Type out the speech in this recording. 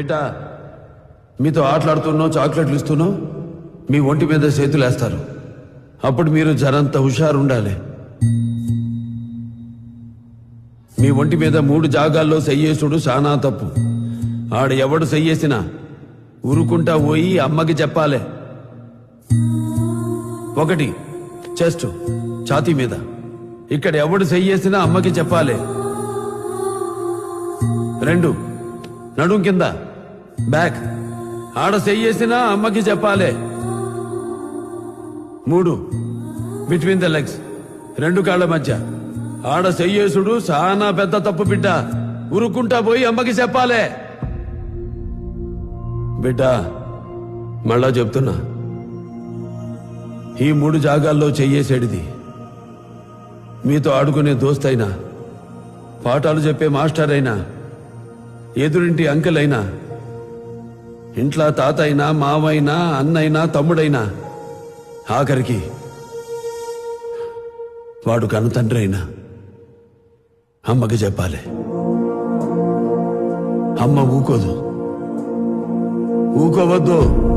బిడ్డ మీతో ఆటలాడుతున్నావు చాక్లెట్లు ఇస్తున్నావు మీ ఒంటి మీద చేతులు వేస్తారు. అప్పుడు మీరు జరంత హుషారు ఉండాలి మీ ఒంటి మీద మూడు జాగాల్లో చెయ్యేసుడు చాలా తప్పు. ఆడ ఎవడు చెయ్యేసినా ఊరుకుంటా పోయి అమ్మకి చెప్పాలి. ఒకటి చెస్ట్ ఛాతీ మీద. ఇక్కడ ఎవడు సెయ్యేసినా అమ్మకి చెప్పాలి. రెండు నడుం కింద. బ్యాక్ ఆడ చెయ్యేసినా అమ్మకి చెప్పాలి. మూడు. బిట్వీన్ ద లెగ్స్ రెండు కాళ్ళ మధ్య. ఆడ చెయ్యేసుడు చాలా పెద్ద తప్పు బిడ్డ. ఉరుక్కుంటా పోయి అమ్మకి చెప్పాలే. బిడ్డ మళ్ళా చెప్తున్నా. ఈ మూడు జాగాల్లో చెయ్యేసేడిది మీతో ఆడుకునే దోస్తైనా పాఠాలు చెప్పే మాస్టర్ అయినా ఎదురింటి అంకెల్ అయినా ఇంట్లో తాత అయినా మావైనా అన్నైనా తమ్ముడైనా. ఆఖరికి వాడు కనుతండ్రి అయినా అమ్మకి చెప్పాలి. అమ్మ ఊకోదు. ఊకోవద్దు.